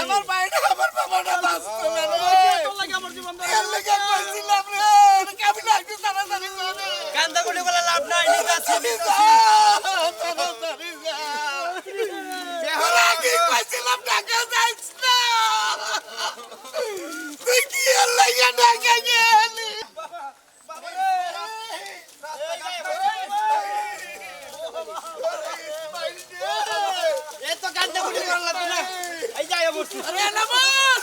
আমার বাইরে আমার বাঁচতো না আমার জীবন কান্দা গুলি বলে লাভ নাই যাইছ না তুই কি এর লেগে টাকা গেলি এই তো কান্দা গুলি করলা তো না এই যাই বসু আরে এনামুল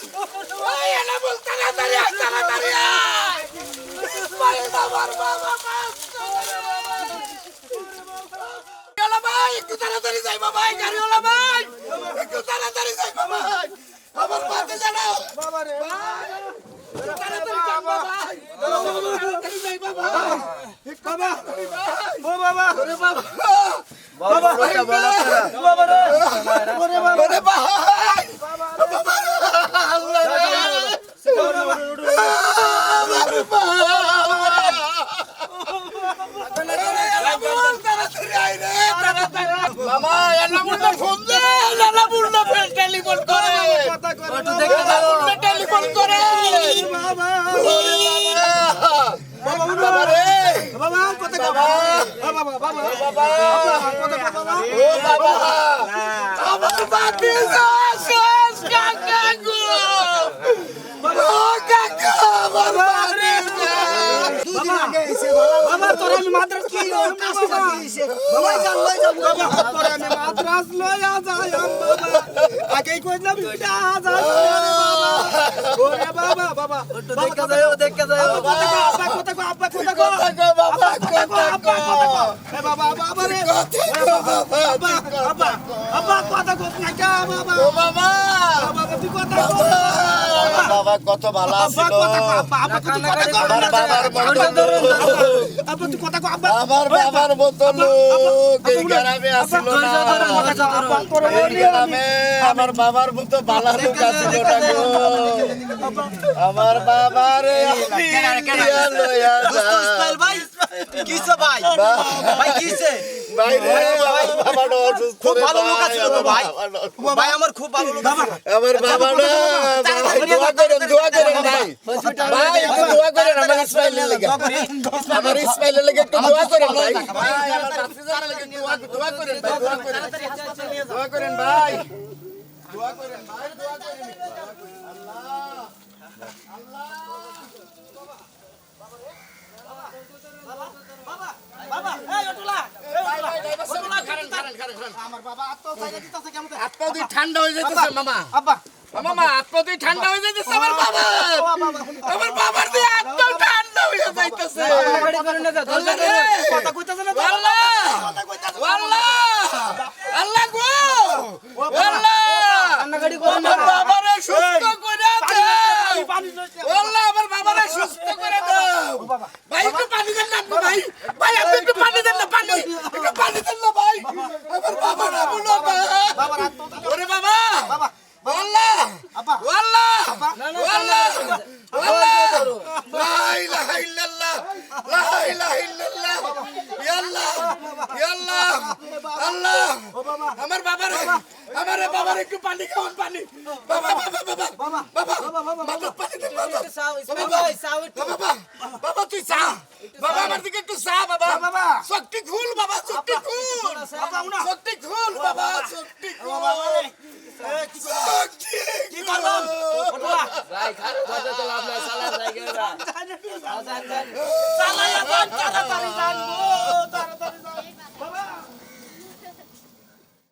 ওই এনামুল তাড়াতাড়ি আয় তাড়াতাড়ি আয় ভাই বাবার বাবা বাবা ভাই একটু তাড়াতাড়ি যাই বাবা গাড়িওয়ালা ভাই একটু তাড়াতাড়ি যাই বাবা আমার পাতে জানাও বাবা রে তাড়াতাড়ি যাই বাবা তাড়াতাড়ি যাই বাবা বাবা ও বাবা ওরে বাবা বাবা বাবা বাবা বাবা আল্লাহ রে আমার বাবা মামা এলামুল্লা ফোন দে এলামুল্লা ফোন টেলিফোন করে টেলিফোন করে বাবা বাবা বাবা বাবা কথা কও বাবা বাবা বাবা বাবা কথা কও বাবা ও বাবা আমার বাতি শেষ কাকা গো ও কাকা আমার বাতি বাবা তোর আমি মাদ্রাস কি বাবা বাবা যান লই যান বাবা তোর আমি মাদ্রাস লই আ যাই আম বাবা আগেই কইলাম দুইটা বাবা ওরে বাবা বাবা একটু দেখা যায় দেখা যায় আব্বা কথা কও আব্বা কথা কও কাকা বাবা আব্বা কাকা কথা কও এ বাবা বাবা রে বাবা আব্বা আব্বা আব্বা কথা কও না কা বাবা ও বাবা বাবা তুই কথা কও বাবা কত ভালো ছিল আমার বাবার মতো আমার বাবার মতো লোক এই গ্রামে আসিল না? এই গ্রামে আমার বাবার মতো ভালো লোক আসিল না গো আমার বাবারে লইয়া ইসমাইল কিসে ভাই? ভাই কিসে? ভাই বাবাটা অসুস্থ খুব ভালো লোক আছিল তো ভাই। ভাই আমার খুব ভালো লোক। আমার বাবাটা ভাই দোয়া করেন দোয়া করেন ভাই ভাই একটু দোয়া করেন আমার ইসমাইলের লেগে আমার ইসমাইলের লেগে একটু দোয়া করেন ভাই ভাই আমার বাচ্চাদের লেগে দোয়া করেন ভাই দোয়া করেন দোয়া করেন ভাই দোয়া করেন ভাই দোয়া করেন বাবা এই ওটুলা আমার বাবা দিতেছে কেমন দুই ঠান্ডা হয়ে যাইতেছে মামা আব্বা মামা আপনি দুই ঠান্ডা হয়ে যাইতেছে আমার বাবা আমার বাবার দিয়ে একদম ঠান্ডা হয়ে যাইতেছে কথা কইতাছে না আল্লাহ আল্লাহ আল্লাহ গো আল্লাহ আমার বাবারে সুস্থ করে দাও আল্লাহ আমার বাবারে সুস্থ করে দাও ভাই একটু পানি দেন না ভাই ভাই আপনি একটু পানি দেন না পানি একটু পানি দেন না ভাই আমার বাবারা বলো বাবার আত্মহত্যা ওরে বাবা বাবা আল্লাহ আব্বা আল্লাহ আল্লাহ আল্লাহ লা ইলাহা ইল্লাল্লাহ লা ইলাহা ইল্লাল্লাহ ইয়া আল্লাহ ইয়া আল্লাহ আল্লাহ আমার বাবার আমার বাবার একটু পানি খাওয়ান পানি বাবা বাবা বাবা বাবা বাবা বাবা পানি দেন বাবা বাবা বাবা তুই চা বাবা আমার দিকে একটু চা বাবা বাবা। শক্তি খুল বাবা শক্তি খুল বাবা, উনা। শক্তি খুল বাবা শক্তি খুল কি করলাম ভাই খারাপ কথা তো লাভ নাই সালা জায়গা চালাইয়া